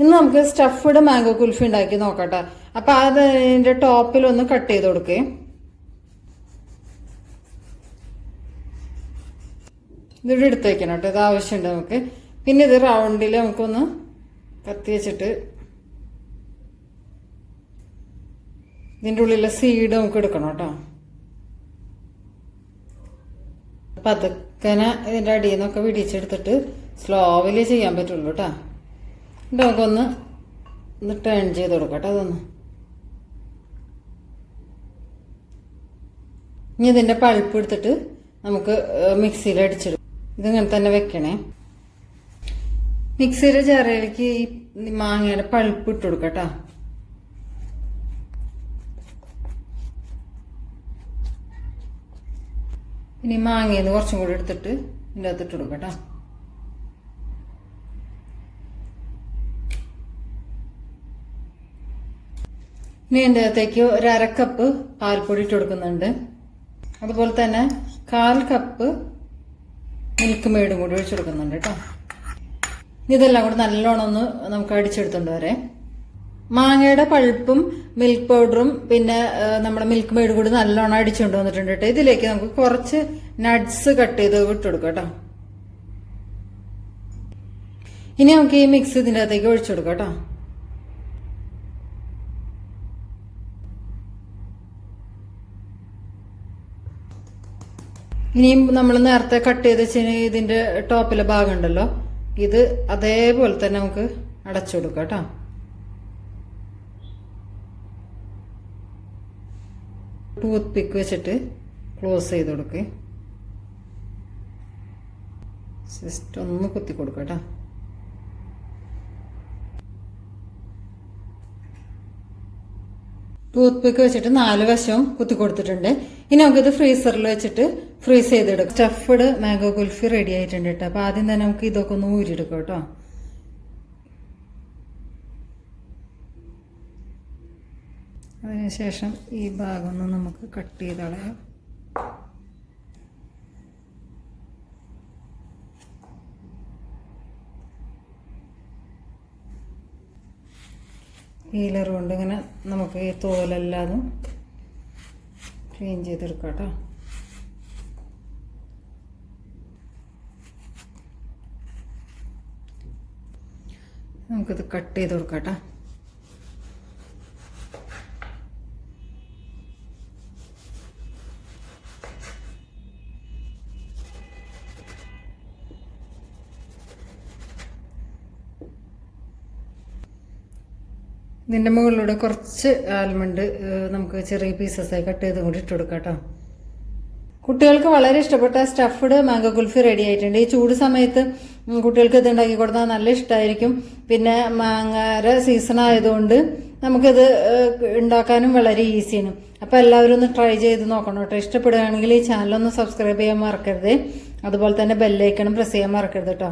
ഇന്ന് നമുക്ക് stuffed mango kulfi ഉണ്ടാക്കി നോക്കട്ടെ. അപ്പൊ അത് ടോപ്പിൽ ഒന്ന് കട്ട് ചെയ്ത് കൊടുക്കേ. ഇതിവിടെ എടുത്തേക്കണം കേട്ടോ. ഇത് ആവശ്യമുണ്ട് നമുക്ക്. പിന്നെ ഇത് റൗണ്ടിൽ നമുക്കൊന്ന് കത്തി വെച്ചിട്ട് ഇതിന്റെ ഉള്ളിലെ സീഡ് നമുക്ക് എടുക്കണം കേട്ടോ. പതുക്കനെ ഇതിന്റെ അടിയിൽ നിന്നൊക്കെ വിടിച്ചെടുത്തിട്ട് സ്ലോവിൽ ചെയ്യാൻ പറ്റുള്ളൂ കേട്ടോ. എന്നിട്ട് നമുക്കൊന്ന് ഒന്ന് ടേൺ ചെയ്ത് കൊടുക്കട്ടെ അതൊന്ന്. ഇനി ഇതിന്റെ പൾപ്പ് എടുത്തിട്ട് നമുക്ക് മിക്സിയിൽ അടിച്ചിടും. ഇതിങ്ങനെ തന്നെ വെക്കണേ. മിക്സിയുടെ ചെറിയിലേക്ക് ഈ മാങ്ങയുടെ പൾപ്പ് ഇട്ട് കൊടുക്കട്ടോ. ഇനി മാങ്ങയിൽ നിന്ന് കുറച്ചും കൂടി എടുത്തിട്ട് ഇതിന്റെ അകത്തിട്ട് കൊടുക്കട്ടോ. ഇനി ഇതിന്റെ അകത്തേക്ക് ഒരു അരക്കപ്പ് കപ്പ് പാൽപ്പൊടി ഇട്ട് കൊടുക്കുന്നുണ്ട്. അതുപോലെ തന്നെ കാൽ കപ്പ് മിൽക്ക് മേടും കൂടി ഒഴിച്ചു കൊടുക്കുന്നുണ്ട് കേട്ടോ. ഇതെല്ലാം കൂടി നല്ലോണം ഒന്ന് നമുക്ക് അടിച്ചെടുത്തുണ്ട് വരെ. മാങ്ങയുടെ പഴുപ്പും മിൽക്ക് പൗഡറും പിന്നെ നമ്മുടെ മിൽക്ക് മേടും കൂടി നല്ലോണം അടിച്ചുകൊണ്ട് വന്നിട്ടുണ്ട് കേട്ടോ. ഇതിലേക്ക് നമുക്ക് കുറച്ച് നട്ട്സ് കട്ട് ചെയ്ത് വിട്ടു കൊടുക്കാം കേട്ടോ. ഇനി നമുക്ക് ഈ മിക്സ് ഇതിന്റെ അകത്തേക്ക് ഒഴിച്ചു കൊടുക്കാം കേട്ടോ. ഇനിയും നമ്മൾ നേരത്തെ കട്ട് ചെയ്ത് വെച്ച ഇതിന്റെ ടോപ്പിലെ ഭാഗം ഉണ്ടല്ലോ ഇത് അതേപോലെ തന്നെ നമുക്ക് അടച്ചു കൊടുക്കാം കേട്ടോ. ടൂത്ത് പിക്ക് വെച്ചിട്ട് ക്ലോസ് ചെയ്ത് കൊടുക്കുക ജസ്റ്റ് ഒന്ന് കുത്തി കൊടുക്കാം കേട്ടോ. ടൂത്ത് പിക്ക് വെച്ചിട്ട് നാല് വശവും കുത്തി കൊടുത്തിട്ടുണ്ട്. ഇനി നമുക്കിത് ഫ്രീസറിൽ വെച്ചിട്ട് ഫ്രീസ് ചെയ്തെടുക്കും. സ്റ്റഫ്ഡ് മാംഗോ കുൽഫി റെഡി ആയിട്ടുണ്ട് കേട്ടോ. അപ്പോൾ ആദ്യം തന്നെ നമുക്ക് ഇതൊക്കെ ഒന്ന് ഊരിയെടുക്കാം കേട്ടോ. അതിനുശേഷം ഈ ഭാഗം നമുക്ക് കട്ട് ചെയ്ത് കളയാം. പീലർ കൊണ്ട് ഇങ്ങനെ നമുക്ക് ഈ തോലെല്ലാതും ക്ലീൻ ചെയ്തെടുക്കാം കേട്ടോ. നമുക്കിത് കട്ട് ചെയ്ത് കൊടുക്കാം കേട്ടോ. ഇതിന്റെ മുകളിലൂടെ കുറച്ച് ആൽമണ്ട് നമുക്ക് ചെറിയ പീസസായി കട്ട് ചെയ്ത് കൂടി ഇട്ട് കൊടുക്കാം കേട്ടോ കുട്ടികൾക്ക് വളരെ ഇഷ്ടപ്പെട്ട സ്റ്റഫ്ഡ് മാംഗോ കുൽഫി റെഡി ആയിട്ടുണ്ട്. ഈ ചൂട് സമയത്ത് കുട്ടികൾക്ക് ഇത് ഉണ്ടാക്കി കൊടുത്താൽ നല്ല ഇഷ്ടമായിരിക്കും പിന്നെ മാങ്ങാര സീസൺ ആയതുകൊണ്ട് നമുക്കിത് ഉണ്ടാക്കാനും വളരെ ഈസിയാണ് അപ്പോൾ എല്ലാവരും ഒന്ന് ട്രൈ ചെയ്ത് നോക്കണം കേട്ടോ. ഇഷ്ടപ്പെടുകയാണെങ്കിൽ ഈ ചാനലൊന്ന് സബ്സ്ക്രൈബ് ചെയ്യാൻ മറക്കരുത്. അതുപോലെ തന്നെ ബെല്ലൈക്കണം പ്രസ് ചെയ്യാൻ മറക്കരുത് കേട്ടോ.